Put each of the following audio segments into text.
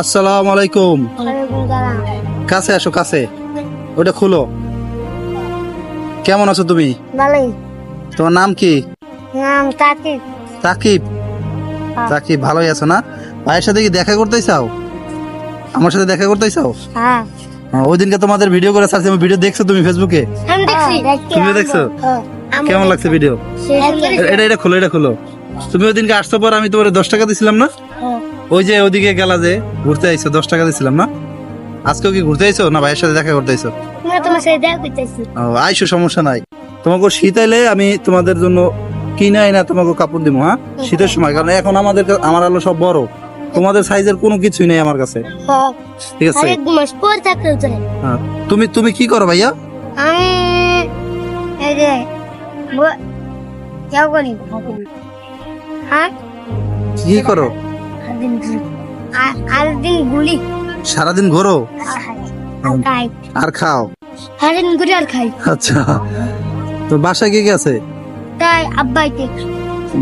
আসসালামু আলাইকুম। কাছে আসো কাছে। ওটা খুলো। কেমন আছো তুমি? তোমার নাম কি? নাম তাকে তাকিব? তাকিব ভালোই আছো না? ভাইয়ের সাথে কি দেখা করতে চাও? আমার সাথে দেখা করতে চাও? হ্যাঁ। হ্যাঁ, ওই দিনকে তোমাদের ভিডিও করে ছাড়ছি আমি ভিডিও দেখছ তুমি ফেসবুকে তুমি দেখছ। কেমন লাগছে ভিডিও এটা এটা খুলো এটা খুলো। তুমি ওই দিনকে আসছো পর আমি তোমার দশ টাকা দিছিলাম না? ওই যে ওদিকে গেলা যে ঘুরতে আইছো দশ টাকা দিছিলাম না? আজকেও কি ঘুরতে আইছো? না ভাইয়ের সাথে দেখা করতে আইছো? আমি তোমার সাথে দেখা করতেছি ও, আইসো সমস্যা নাই। তোমাকে শীত আইলে আমি তোমাদের জন্য কিনে আই না তোমাকে কাপড় দিব হ্যাঁ? শীতের সময় কারণ এখন আমাদের আমার আলো সব বড়। তোমাদের সাইজের কোনো কিছুই নেই আমার কাছে। ঠিক আছে? আরেক মাস পর থাকতে চাই হ্যাঁ। তুমি তুমি কি করো ভাইয়া? আমি এই যে হ্যাঁ? কি করো? আরেকদিন গুলি সারাদিন ঘোরো। আর খাও? ঘুরি আর খাই। আচ্ছা। তো বাসায় কে কে আছে? তাই আব্বাইকে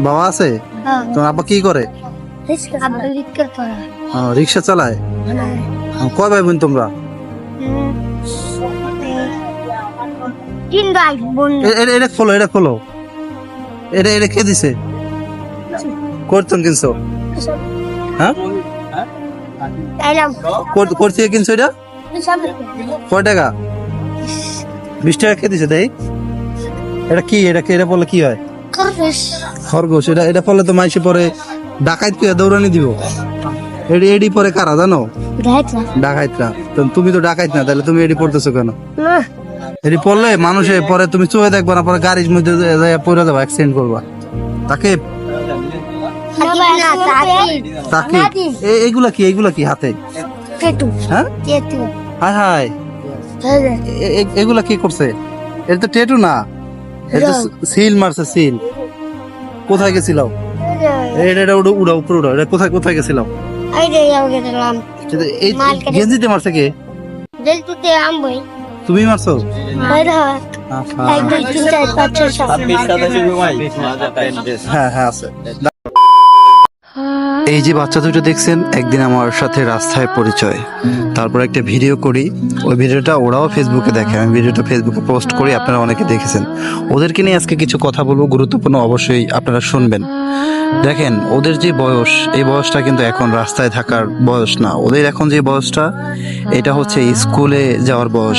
বাবা আছে? হ্যাঁ। তোমার আব্বা কি করে? রিক্সা চালায়? কয় ভাই বোন তোমরা। তিন ভাই বোন। এটা খোলো এটা খোলো। এটা এটা কে দিছে? করতেন কিনছো? হ্যাঁ? কিনছো এটা? কয় টাকা? বিশ টাকা কে দিছে তাই? এটা কি? এটা কি এটা কি হয়? খরগোশ। এটা এটা তো মাইসে পরে ডাকাইত কে দৌড়ানি দিব। এডি এডি পরে কারা জানো? ডাকাইতরা। তো তুমি তো ডাকাইত না তাহলে তুমি এডি পড়তেছো কেন? এডি পড়লে মানুষে পরে তুমি চোখে দেখবা না পরে গাড়ির মধ্যে পড়ে যাবা অ্যাক্সিডেন্ট করবা। তাকে এইগুলা কি এইগুলা কি হাতে? হ্যাঁ? হায় হায়। এ- এ- এগুলা কি করছে? এটা তো টেটু না। এটা সিল মারছে সিল। কোথায় গেছিল এটা এটা উড়া উপরে উড়া। এটা কোথায় কোথায় গেছিল এই রে যাও গেলাম এটা এই মার্কেটে। গেঞ্জিতে মারছে কে? তুমি মারছো? হয় না এক দুই তিন চার পাঁচ ছয় সাত। হ্যাঁ হ্যাঁ আছে। এই যে বাচ্চা দুটো দেখছেন, একদিন আমার সাথে রাস্তায় পরিচয়। তারপর একটা ভিডিও করি। ওই ভিডিওটা ওরাও ফেসবুকে দেখে। আমি ভিডিওটা ফেসবুকে পোস্ট করি, আপনারা অনেকে দেখেছেন। ওদেরকে নিয়ে আজকে কিছু কথা বলব, গুরুত্বপূর্ণ অবশ্যই আপনারা শুনবেন। দেখেন, ওদের যে বয়স, এই বয়সটা কিন্তু এখন রাস্তায় থাকার বয়স না। ওদের এখন যে বয়সটা, এটা হচ্ছে স্কুলে যাওয়ার বয়স।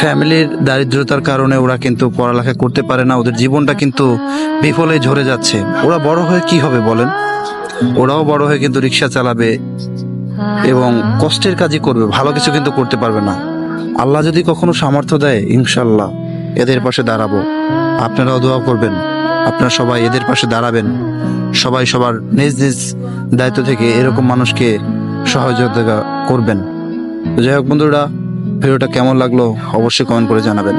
ফ্যামিলির দারিদ্রতার কারণে ওরা কিন্তু পড়ালেখা করতে পারে না। ওদের জীবনটা কিন্তু বিফলে ঝরে যাচ্ছে। ওরা বড় হয়ে কি হবে বলেন? ওরাও বড় হয়ে কিন্তু রিক্সা চালাবে এবং কষ্টের কাজই করবে, ভালো কিছু কিন্তু করতে পারবে না। আল্লাহ যদি কখনো সামর্থ্য দেয় ইনশাল্লাহ এদের পাশে দাঁড়াবো। আপনারাও দোয়া করবেন, আপনারা সবাই এদের পাশে দাঁড়াবেন। সবাই সবার নিজ নিজ দায়িত্ব থেকে এরকম মানুষকে সহযোগিতা করবেন। যাই হোক বন্ধুরা, ভিডিওটা কেমন লাগল অবশ্যই কমেন্ট করে জানাবেন।